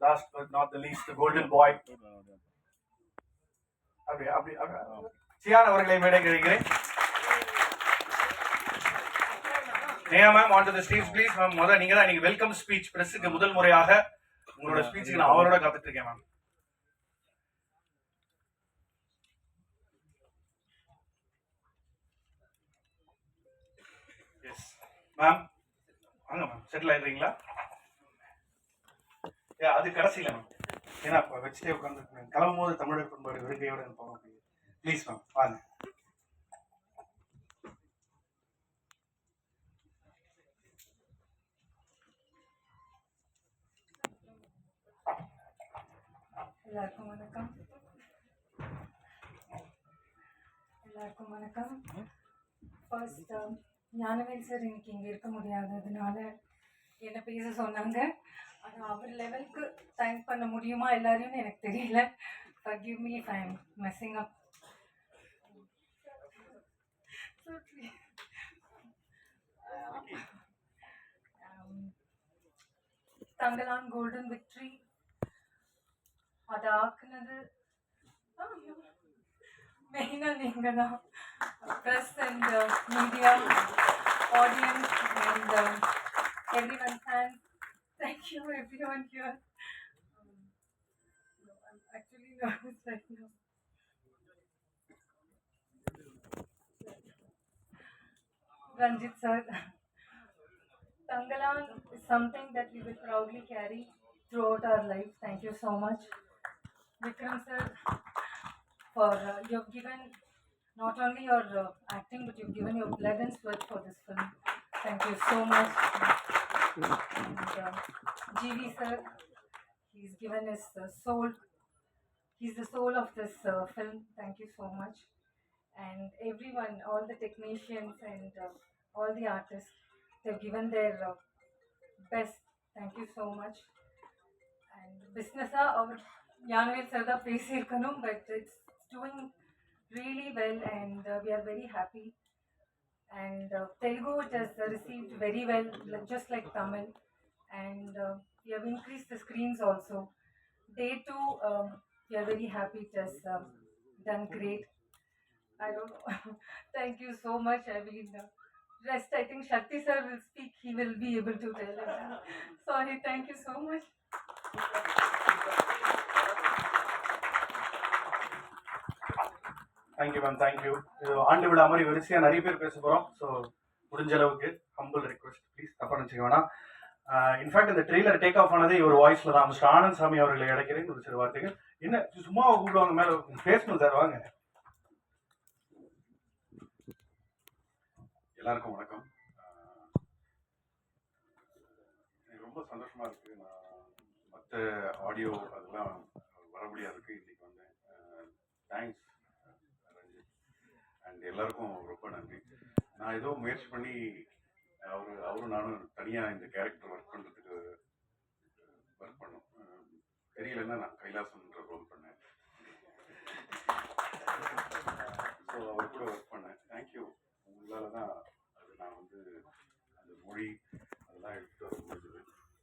Last but not the least golden boy அப்படி அப்படி சியான் அவர்களை மேடை கழிக்கிறேன் நேயா ma'am on to the stage please ma'am முதல்ல நீங்க தான் நீங்க வெல்கம் ஸ்பீச் பிரஸ்க்கு முதல் முறையாக உங்களோட ஸ்பீச்சுக்கு நான் அவரோட காத்துட்டு இருக்கேன் மேம் எஸ் மேம் வாங்க மேம் செட்டில் ஆயிடுறீங்களா? அது கடைசியில் மேம் ஏன்னா இப்போ வச்சுட்டே உட்காந்து கிளம்பும் போது தமிழர் பண்பாடு விருங்கையோட போக ப்ளீஸ் மேம் வாங்க. எல்லாருக்கும் வணக்கம். எல்லாருக்கும் வணக்கம். ஃபர்ஸ்ட் ஞானவேல் சார் இன்னைக்கு இங்கே இருக்க முடியாததுனால என்ன பேச சொன்னாங்க? ஆனால் அவர் லெவலுக்கு தேங்க் பண்ண முடியுமா எல்லாரையும் எனக்கு தெரியல. Forgive me if I'm messing up. Thangalaan golden victory அதை ஆக்குனது மெயினாக நீங்கள் தான் press and media audience and everyone Thank you, everyone here. Um, no, I'm actually nervous right now. Ranjit sir, Tangalan is something that we will proudly carry throughout our life. Thank you so much. Vikram sir, for uh, you have given not only your uh, acting, but you've given your blood and sweat for this film. Thank you so much. GV sir. He's given his uh, soul. He's the soul of this uh, film. Thank you so much. And everyone, all the technicians and uh, all the artists, they've given their uh, best. Thank you so much. And business our Yanvir Sarda Pesir Kanum, but it's doing really well and uh, we are very happy and uh, Telugu it has uh, received very well, just like Tamil, and uh, we have increased the screens also. Day two, um, we are very happy it has um, done great. I don't know. Thank you so much. I mean, uh, rest I think Shakti sir will speak. He will be able to tell. Sorry. Thank you so much. Thank you ma'am thank you இது ஆண்டு விழா மாதிரி வரிசையாக நிறைய பேர் பேச போகிறோம் so முடிஞ்ச அளவுக்கு ஹம்பிள் ரிக்வஸ்ட் ப்ளீஸ் தப்பாக நினச்சிக்க வேணாம். இன்ஃபேக்ட் இந்த ட்ரெய்லர் டேக் ஆஃப் ஆனதே ஒரு வாய்ஸில் தான். மிஸ்டர் ஆனந்த் சாமி அவர்களை இடைக்கிறேன் ஒரு சில வார்த்தைகள். என்ன சும்மா கூப்பிடுவாங்க மேலே பேசணும் சார் வாங்க. எல்லாருக்கும் வணக்கம். எனக்கு ரொம்ப சந்தோஷமா இருக்கு. நான் மற்ற ஆடியோ அதெல்லாம் வர முடியாதுக்கு இன்னைக்கு வந்தேன். தேங்க்ஸ் அண்ட் எல்லாருக்கும் ரொம்ப நன்றி. நான் ஏதோ முயற்சி பண்ணி அவரு அவரும் நானும் தனியாக இந்த கேரக்டர் ஒர்க் பண்ணுறதுக்கு ஒர்க் பண்ணோம். தெரியலன்னா நான் கைலாசம்ன்ற ரோல் பண்ணேன். ஸோ அவர் கூட ஒர்க்